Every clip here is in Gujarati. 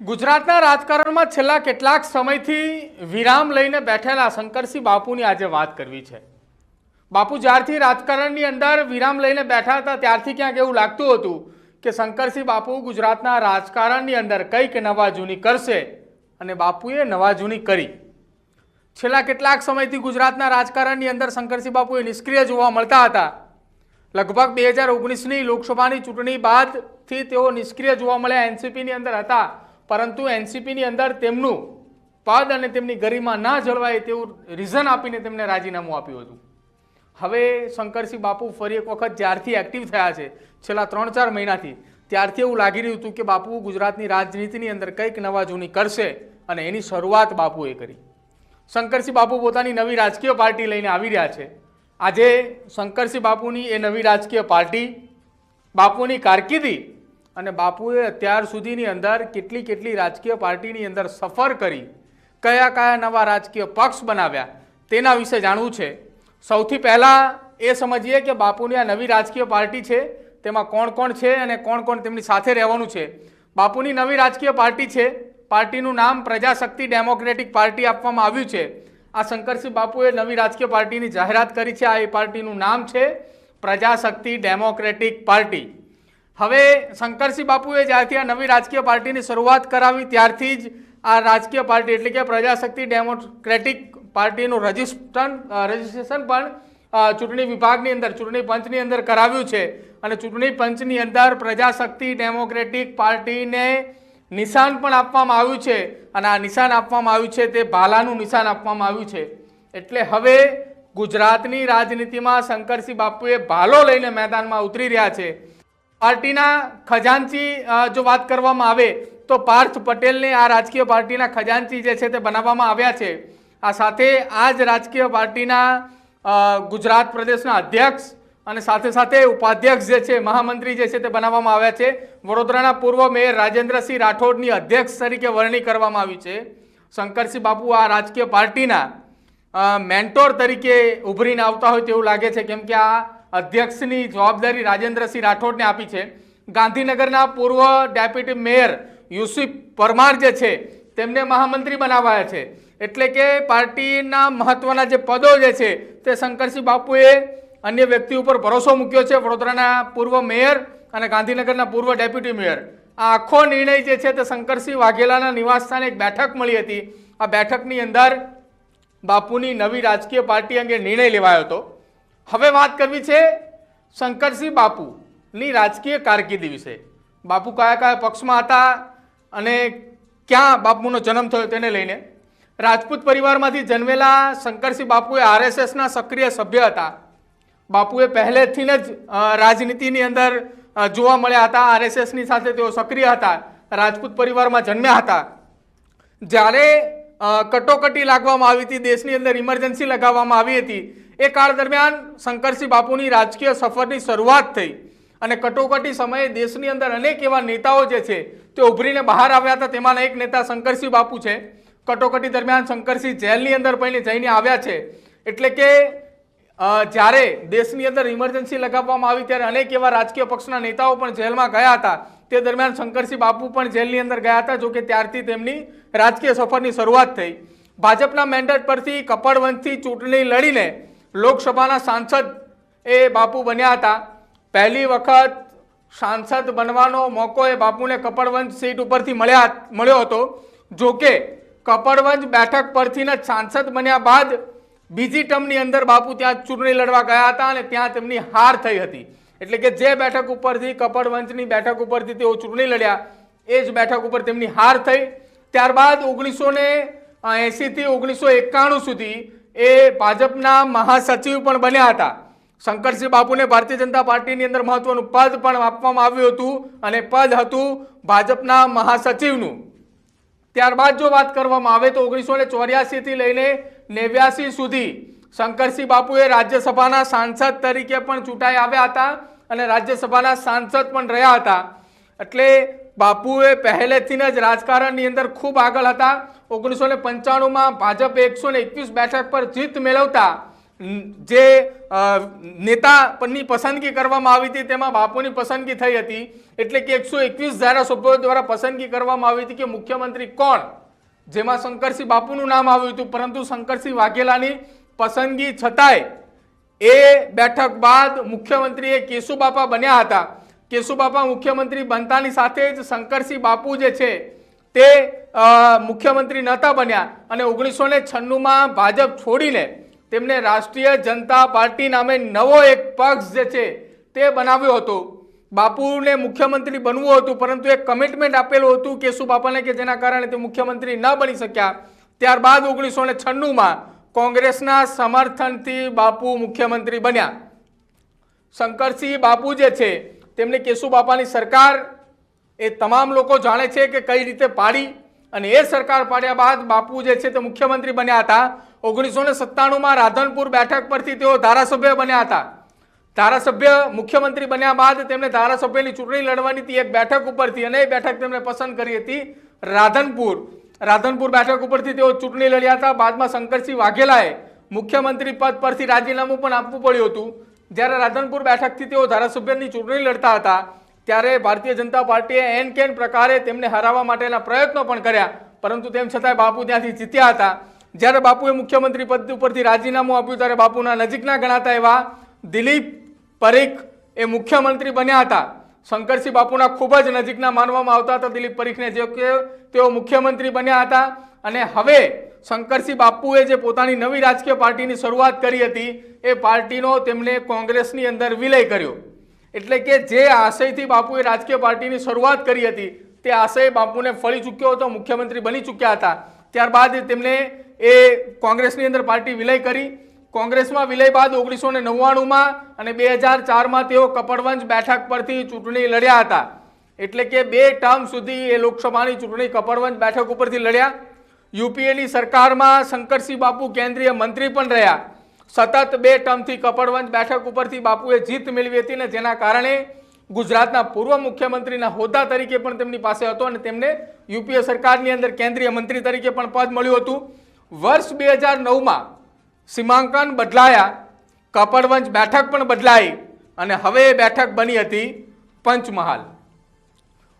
ગુજરાતના રાજકારણમાં છેલ્લા કેટલાક સમયથી વિરામ લઈને બેઠેલા શંકરસિંહ બાપુની આજે વાત કરવી છે. બાપુ જ્યારથી રાજકારણની અંદર વિરામ લઈને બેઠા હતા, ત્યારથી ક્યાંક એવું લાગતું હતું કે શંકરસિંહ બાપુ ગુજરાતના રાજકારણની અંદર કંઈક નવા જૂની કરશે અને બાપુએ નવા જૂની કરી. છેલ્લા કેટલાક સમયથી ગુજરાતના રાજકારણની અંદર શંકરસિંહ બાપુએ નિષ્ક્રિય જોવા મળતા હતા. લગભગ બે હજાર ઓગણીસની લોકસભાની ચૂંટણી બાદથી તેઓ નિષ્ક્રિય જોવા મળ્યા. એનસીપીની અંદર હતા. પરંતુ એનસીપીની અંદર તેમનું પદ અને તેમની ગરિમા ના જળવાય તેવું રીઝન આપીને તેમને રાજીનામું આપ્યું હતું. હવે શંકરસિંહ બાપુ ફરી એક વખત જ્યારથી એક્ટિવ થયા છે, છેલ્લા ત્રણ ચાર મહિનાથી, ત્યારથી એવું લાગી રહ્યું હતું કે બાપુ ગુજરાતની રાજનીતિની અંદર કંઈક નવા જૂની કરશે અને એની શરૂઆત બાપુએ કરી. શંકરસિંહ બાપુ પોતાની નવી રાજકીય પાર્ટી લઈને આવી રહ્યા છે. આજે શંકરસિંહ બાપુની એ નવી રાજકીય પાર્ટી બાપુની કારકિર્દી અને બાપુએ અત્યાર સુધીની અંદર કેટલી કેટલી રાજકીય પાર્ટીની અંદર સફર કરી, કયા કયા નવા રાજકીય પક્ષ બનાવ્યા, તેના વિશે જાણવું છે. સૌથી પહેલાં એ સમજીએ કે બાપુની આ નવી રાજકીય પાર્ટી છે, તેમાં કોણ કોણ છે અને કોણ કોણ તેમની સાથે રહેવાનું છે. બાપુની નવી રાજકીય પાર્ટી છે, પાર્ટીનું નામ પ્રજાશક્તિ ડેમોક્રેટિક પાર્ટી આપવામાં આવ્યું છે. આ શંકરસિંહ બાપુએ નવી રાજકીય પાર્ટીની જાહેરાત કરી છે. આ એ પાર્ટીનું નામ છે પ્રજાશક્તિ ડેમોક્રેટિક પાર્ટી. હવે શંકરસિંહ બાપુએ જ્યારથી આ નવી રાજકીય પાર્ટીની શરૂઆત કરાવી, ત્યારથી જ આ રાજકીય પાર્ટી એટલે કે પ્રજાશક્તિ ડેમોક્રેટિક પાર્ટીનું રજિસ્ટ્રન રજિસ્ટ્રેશન પણ ચૂંટણી વિભાગની અંદર, ચૂંટણી પંચની અંદર કરાવ્યું છે. અને ચૂંટણી પંચની અંદર પ્રજાશક્તિ ડેમોક્રેટિક પાર્ટીને નિશાન પણ આપવામાં આવ્યું છે. અને આ નિશાન આપવામાં આવ્યું છે તે ભાલાનું નિશાન આપવામાં આવ્યું છે. એટલે હવે ગુજરાતની રાજનીતિમાં શંકરસિંહ બાપુએ ભાલો લઈને મેદાનમાં ઉતરી રહ્યા છે. પાર્ટીના ખજાનચી જો વાત કરવામાં આવે તો પાર્થ પટેલને આ રાજકીય પાર્ટીના ખજાનચી જે છે તે બનાવવામાં આવ્યા છે. આ સાથે આ જ રાજકીય પાર્ટીના ગુજરાત પ્રદેશના અધ્યક્ષ અને સાથે સાથે ઉપાધ્યક્ષ જે છે, મહામંત્રી જે છે તે બનાવવામાં આવ્યા છે. વડોદરાના પૂર્વ મેયર રાજેન્દ્રસિંહ રાઠોડની અધ્યક્ષ તરીકે વરણી કરવામાં આવી છે. શંકરસિંહ બાપુ આ રાજકીય પાર્ટીના મેન્ટોર તરીકે ઉભરીને આવતા હોય તેવું લાગે છે. કેમ કે આ અધ્યક્ષની જવાબદારી રાજેન્દ્રસિંહ રાઠોડને આપી છે. ગાંધીનગરના પૂર્વ ડેપ્યુટી મેયર યુસુફ પરમાર જે છે, તેમને મહામંત્રી બનાવાયા છે. એટલે કે પાર્ટીના મહત્વના જે પદો જે છે, તે શંકરસિંહ બાપુએ અન્ય વ્યક્તિ ઉપર ભરોસો મૂક્યો છે, વડોદરાના પૂર્વ મેયર અને ગાંધીનગરના પૂર્વ ડેપ્યુટી મેયર. આ આખો નિર્ણય જે છે, તે શંકરસિંહ વાઘેલાના નિવાસસ્થાને એક બેઠક મળી હતી. આ બેઠકની અંદર બાપુની નવી રાજકીય પાર્ટી અંગે નિર્ણય લેવાયો હતો. હવે વાત કરવી છે શંકરસિંહ બાપુની રાજકીય કારકિર્દી વિશે. બાપુ કયા કયા પક્ષમાં હતા અને ક્યાં બાપુનો જન્મ થયો તેને લઈને. રાજપૂત પરિવારમાંથી જન્મેલા શંકરસિંહ બાપુએ આરએસએસના સક્રિય સભ્ય હતા. બાપુએ પહેલેથી જ રાજનીતિની અંદર જોવા મળ્યા હતા. આરએસએસની સાથે તેઓ સક્રિય હતા. રાજપૂત પરિવારમાં જન્મ્યા હતા. જ્યારે કટોકટી લાગવામાં આવી હતી, દેશની અંદર ઇમરજન્સી લગાવવામાં આવી હતી એ કાળ દરમિયાન શંકરસિંહ બાપુની રાજકીય સફરની શરૂઆત થઈ અને કટોકટી સમયે દેશની અંદર અનેક એવા નેતાઓ જે છે તે ઉભરીને બહાર આવ્યા હતા. તેમાંના એક નેતા શંકરસિંહ બાપુ છે. કટોકટી દરમિયાન શંકરસિંહ જેલની અંદર પણ જઈને આવ્યા છે. એટલે કે જ્યારે દેશની અંદર ઇમરજન્સી લગાવવામાં આવી ત્યારે અનેક એવા રાજકીય પક્ષના નેતાઓ પણ જેલમાં ગયા હતા. તે દરમિયાન શંકરસિંહ બાપુ પણ જેલની અંદર ગયા હતા, જોકે ત્યારથી તેમની રાજકીય સફરની શરૂઆત થઈ. ભાજપના મેન્ડેટ પરથી કપડવંશથી ચૂંટણી લડીને લોકસભાના સાંસદ એ બાપુ બન્યા હતા. પહેલી વખત સાંસદ બનવાનો મોકો એ બાપુને કપડવંજ સીટ ઉપરથી મળ્યા, મળ્યો હતો. જોકે કપડવંજ બેઠક પરથી જ સાંસદ બન્યા બાદ બીજી ટર્મની અંદર બાપુ ત્યાં ચૂંટણી લડવા ગયા હતા અને ત્યાં તેમની હાર થઈ હતી. એટલે કે જે બેઠક ઉપરથી કપડવંજની બેઠક ઉપરથી તેઓ ચૂંટણી લડ્યા, એ જ બેઠક ઉપર તેમની હાર થઈ. ત્યારબાદ ઓગણીસો ને એંસીથી ઓગણીસો એકાણું સુધી એ ભાજપના મહાસચિવ પણ બન્યા હતા. શંકરસિંહ બાપુને ભારતીય જનતા પાર્ટીની અંદર મહત્વનું પદ પણ આપવામાં આવ્યું હતું અને પદ હતું ભાજપના મહાસચિવનું. ત્યારબાદ જો વાત કરવામાં આવે તો ઓગણીસો ને ચોર્યાસીથી લઈને નેવ્યાસી સુધી શંકરસિંહ બાપુએ રાજ્યસભાના સાંસદ તરીકે પણ ચૂંટાઈ આવ્યા હતા અને રાજ્યસભાના સાંસદ પણ રહ્યા હતા. એટલે બાપુએ પહેલેથી જ રાજકારણની અંદર ખૂબ આગળ હતા. ઓગણીસો ને પંચાણુંમાં ભાજપ એકસો ને એકવીસ બેઠક પર જીત મેળવતા જે નેતા પરની પસંદગી કરવામાં આવી હતી તેમાં બાપુની પસંદગી થઈ હતી. એટલે કે એકસો એકવીસ ધારાસભ્યો દ્વારા પસંદગી કરવામાં આવી હતી કે મુખ્યમંત્રી કોણ? જેમાં શંકરસિંહ બાપુનું નામ આવ્યું હતું, પરંતુ શંકરસિંહ વાઘેલાની પસંદગી છતાંય એ બેઠક બાદ મુખ્યમંત્રી એ કેશુબાપા બન્યા હતા. કેશુબાપા મુખ્યમંત્રી બનતાની સાથે જ શંકરસિંહ બાપુ જે છે તે મુખ્યમંત્રી નહોતા બન્યા અને ઓગણીસો ને છન્નુંમાં ભાજપ છોડીને તેમને રાષ્ટ્રીય જનતા પાર્ટી નામે નવો એક પક્ષ જે છે તે બનાવ્યો હતો. બાપુને મુખ્યમંત્રી બનવું હતું, પરંતુ એક કમિટમેન્ટ આપેલું હતું કેશુબાપાને કે જેના કારણે તે મુખ્યમંત્રી ન બની શક્યા. ત્યારબાદ ઓગણીસો ને છન્નુંમાં કોંગ્રેસના સમર્થનથી બાપુ મુખ્યમંત્રી બન્યા. શંકરસિંહ બાપુ જે છે તેમને કેશુબાપાની સરકાર એ તમામ લોકો જાણે છે કે કઈ રીતે પાડી અને એ સરકાર પાડ્યા બાદ બાપુ જે છે તે મુખ્યમંત્રી બન્યા હતા. ઓગણીસો ને સત્તાણુંમાં રાધનપુર બેઠક પરથી તેઓ ધારાસભ્ય બન્યા હતા. ધારાસભ્ય મુખ્યમંત્રી બન્યા બાદ તેમણે ધારાસભ્યની ચૂંટણી લડવાની હતી એક બેઠક ઉપરથી અને એ બેઠક તેમણે પસંદ કરી હતી રાધનપુર. રાધનપુર બેઠક ઉપરથી તેઓ ચૂંટણી લડ્યા હતા. બાદમાં શંકરસિંહ વાઘેલાએ મુખ્યમંત્રી પદ પરથી રાજીનામું પણ આપવું પડ્યું હતું. જ્યારે રાધનપુર બેઠકથી તેઓ ધારાસભ્યની ચૂંટણી લડતા હતા, ત્યારે ભારતીય જનતા પાર્ટીએ એન કેન પ્રકારે તેમને હરાવવા માટેના પ્રયત્નો પણ કર્યા, પરંતુ તેમ છતાંય બાપુ ત્યાંથી જીત્યા હતા. જ્યારે બાપુએ મુખ્યમંત્રી પદ ઉપરથી રાજીનામું આપ્યું, ત્યારે બાપુના નજીકના ગણાતા એવા દિલીપ પરીખ એ મુખ્યમંત્રી બન્યા હતા. શંકરસિંહ બાપુના ખૂબ જ નજીકના માનવામાં આવતા હતા. દિલીપ પરીખને જે કે તેઓ મુખ્યમંત્રી બન્યા હતા અને હવે શંકરસિંહ બાપુએ જે પોતાની નવી રાજકીય પાર્ટીની શરૂઆત કરી હતી, એ પાર્ટીનો તેમણે કોંગ્રેસની અંદર વિલય કર્યો. એટલે કે જે આશયથી બાપુએ રાજકીય પાર્ટીની શરૂઆત કરી હતી, તે આશય બાપુને ફળી ચૂક્યો હતો, મુખ્યમંત્રી બની ચૂક્યા હતા. ત્યારબાદ તેમણે એ કોંગ્રેસની અંદર પાર્ટી વિલય કરી. કોંગ્રેસમાં વિલય બાદ ઓગણીસો ને નવ્વાણુંમાં અને બે હજાર ચારમાં તેઓ કપડવંજ બેઠક પરથી ચૂંટણી લડ્યા હતા. એટલે કે બે ટર્મ સુધી એ લોકસભાની ચૂંટણી કપડવંજ બેઠક ઉપરથી લડ્યા. યુપીએની સરકારમાં શંકરસિંહ બાપુ કેન્દ્રીય મંત્રી પણ રહ્યા. સતત બે ટર્મથી કપડવંજ બેઠક ઉપરથી બાપુએ જીત મેળવી હતી ને જેના કારણે ગુજરાતના પૂર્વ મુખ્યમંત્રીના હોદ્દા તરીકે પણ તેમની પાસે હતો અને તેમને યુપીએ સરકારની અંદર કેન્દ્રીય મંત્રી તરીકે પણ પદ મળ્યું હતું. વર્ષ બે હજાર નવમાં સીમાંકન બદલાયા કપડવંજ બેઠક પણ બદલાઈ અને હવે એ બેઠક બની હતી પંચમહાલ.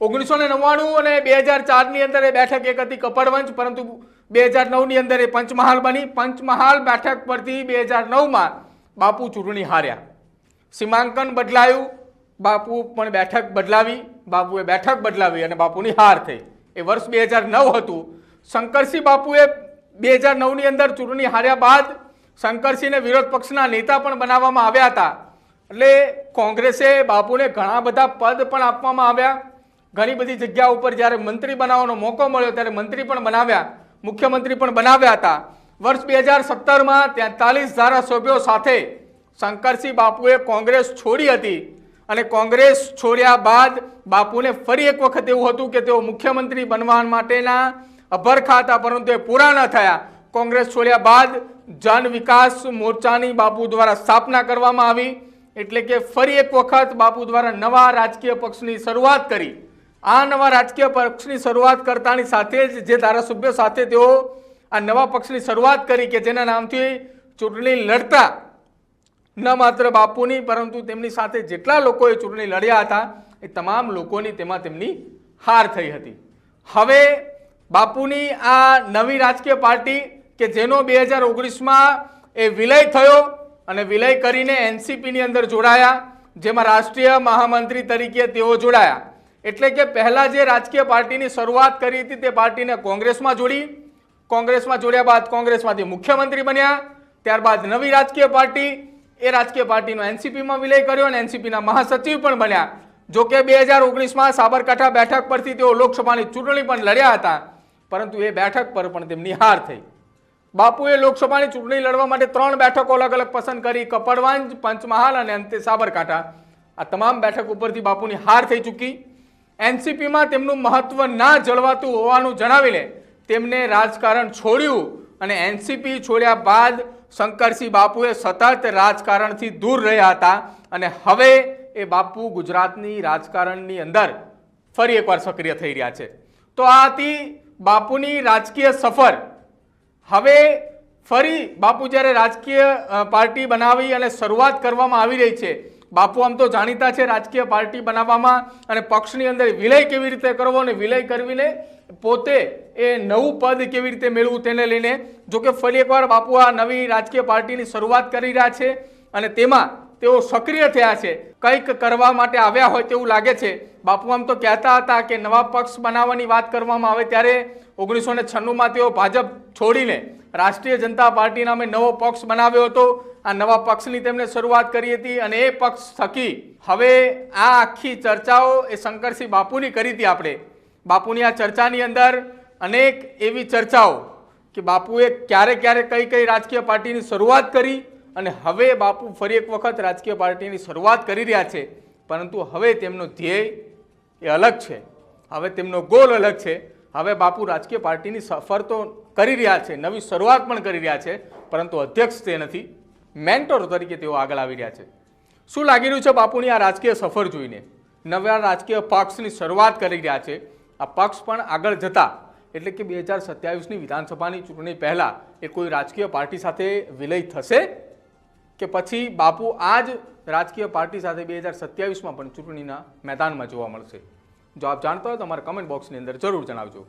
ઓગણીસો ને નવ્વાણું અને બે હજાર ચારની અંદર એ બેઠક એક હતી કપડવંજ, પરંતુ બે હજાર નવની અંદર એ પંચમહાલ બની. પંચમહાલ બેઠક પરથી બે હજાર નવમાં બાપુ ચૂંટણી હાર્યા. સીમાંકન બદલાયું, બાપુ પણ બેઠક બદલાવી, બાપુએ બેઠક બદલાવી અને બાપુની હાર થઈ. એ વર્ષ બે હજાર નવ હતું. શંકરસિંહ બાપુએ બે હજાર નવની અંદર ચૂંટણી હાર્યા બાદ શંકરસિંહને વિરોધ પક્ષના નેતા પણ બનાવવામાં આવ્યા હતા. એટલે કોંગ્રેસે બાપુને ઘણા બધા પદ પણ આપવામાં આવ્યા. ઘણી બધી જગ્યા ઉપર જ્યારે મંત્રી બનાવવાનો મોકો મળ્યો, ત્યારે મંત્રી પણ બનાવ્યા, મુખ્યમંત્રી પણ બનાવ્યા હતા. વર્ષ બે હજાર સત્તરમાં તેતાલીસ ધારાસભ્યો સાથે શંકરસિંહ બાપુએ કોંગ્રેસ છોડી હતી અને કોંગ્રેસ છોડ્યા બાદ બાપુને ફરી એક વખત એવું હતું કે તેઓ મુખ્યમંત્રી બનવા માટેના અભરખા હતા પરંતુ એ પૂરા ન થયા. કોંગ્રેસ છોડ્યા બાદ જન વિકાસ મોરચાની બાપુ દ્વારા સ્થાપના કરવામાં આવી, એટલે કે ફરી એક વખત બાપુ દ્વારા નવા રાજકીય પક્ષની શરૂઆત કરી. આ નવા રાજકીય પક્ષની શરૂઆત કરતાની સાથે જ જે ધારાસભ્યો સાથે તેઓ આ નવા પક્ષની શરૂઆત કરી કે જેના નામથી ચૂંટણી લડતા, ન માત્ર બાપુની, પરંતુ તેમની સાથે જેટલા લોકોએ ચૂંટણી લડ્યા હતા, એ તમામ લોકોની તેમાં તેમની હાર થઈ હતી. હવે બાપુની આ નવી રાજકીય પાર્ટી કે જેનો બે હજાર ઓગણીસમાં એ વિલય થયો અને વિલય કરીને એનસીપીની અંદર જોડાયા, જેમાં રાષ્ટ્રીય મહામંત્રી તરીકે તેઓ જોડાયા. એટલે કે પહેલાં જે રાજકીય પાર્ટીની શરૂઆત કરી હતી તે પાર્ટીને કોંગ્રેસમાં જોડી. કોંગ્રેસમાં જોડ્યા બાદ કોંગ્રેસમાંથી મુખ્યમંત્રી બન્યા. ત્યારબાદ નવી રાજકીય પાર્ટી. એ રાજકીય પાર્ટીનો એનસીપીમાં વિલય કર્યો અને એનસીપીના મહાસચિવ પણ બન્યા. જો કે બે હજાર ઓગણીસમાં સાબરકાંઠા બેઠક પરથી તેઓ લોકસભાની ચૂંટણી પણ લડ્યા હતા. પરંતુ એ બેઠક પર પણ તેમની હાર થઈ. બાપુએ લોકસભાની ચૂંટણી લડવા માટે ત્રણ બેઠકો અલગ અલગ પસંદ કરી. કપડવાંજ, પંચમહાલ અને અંતે સાબરકાંઠા. આ તમામ બેઠક ઉપરથી બાપુની હાર થઈ ચૂકી. એનસીપીમાં તેમનું મહત્વ ના જળવાતું હોવાનું જણાવીને તેમને રાજકારણ છોડ્યું અને એનસીપી છોડ્યા બાદ શંકરસિંહ બાપુએ સતત રાજકારણથી દૂર રહ્યા હતા અને હવે એ બાપુ ગુજરાતની રાજકારણની અંદર ફરી એકવાર સક્રિય થઈ રહ્યા છે. તો આ હતી બાપુની રાજકીય સફર. હવે ફરી બાપુ જ્યારે રાજકીય પાર્ટી બનાવી અને શરૂઆત કરવામાં આવી રહી છે બાપુ આમ તો જાણીતા છે રાજકીય પાર્ટી બનાવવામાં અને પક્ષની અંદર વિલય કેવી રીતે કરવો અને વિલય કરવીને પોતે એ નવું પદ કેવી રીતે મેળવવું તેને લઈને જોકે ફરી એકવાર બાપુ આ નવી રાજકીય પાર્ટીની શરૂઆત કરી રહ્યા છે અને તેમાં તેઓ સક્રિય થયા છે. કંઈક કરવા માટે આવ્યા હોય તેવું લાગે છે. બાપુ આમ તો કહેતા હતા કે નવા પક્ષ બનાવવાની વાત કરવામાં આવે ત્યારે ઓગણીસો ને છન્નુંમાં તેઓ ભાજપ છોડીને રાષ્ટ્રીય જનતા પાર્ટી નામે નવો પક્ષ બનાવ્યો હતો. આ નવા પક્ષની તેમણે શરૂઆત કરી હતી અને એ પક્ષ થકી હવે આ આખી ચર્ચાઓ એ શંકરસિંહ બાપુની કરી હતી આપણે. બાપુની આ ચર્ચાની અંદર અનેક એવી ચર્ચાઓ કે બાપુએ ક્યારે ક્યારે કઈ કઈ રાજકીય પાર્ટીની શરૂઆત કરી અને હવે બાપુ ફરી એક વખત રાજકીય પાર્ટીની શરૂઆત કરી રહ્યા છે. પરંતુ હવે તેમનો ધ્યેય એ અલગ છે. હવે તેમનો ગોલ અલગ છે. હવે બાપુ રાજકીય પાર્ટીની સફર તો કરી રહ્યા છે, નવી શરૂઆત પણ કરી રહ્યા છે, પરંતુ અધ્યક્ષ તે નથી, મેન્ટોર તરીકે તેઓ આગળ આવી રહ્યા છે. શું લાગી રહ્યું છે બાપુની આ રાજકીય સફર જોઈને? નવા રાજકીય પક્ષની શરૂઆત કરી રહ્યા છે. આ પક્ષ પણ આગળ જતા, એટલે કે બે હજાર સત્યાવીસની વિધાનસભાની ચૂંટણી પહેલાં એ કોઈ રાજકીય પાર્ટી સાથે વિલય થશે? કે પછી બાપુ આ જ રાજકીય પાર્ટી સાથે બે હજાર સત્યાવીસમાં પણ ચૂંટણીના મેદાનમાં જોવા મળશે? જો આપ જાણતા હોય તો અમારા કમેન્ટ બોક્સની અંદર જરૂર જણાવજો.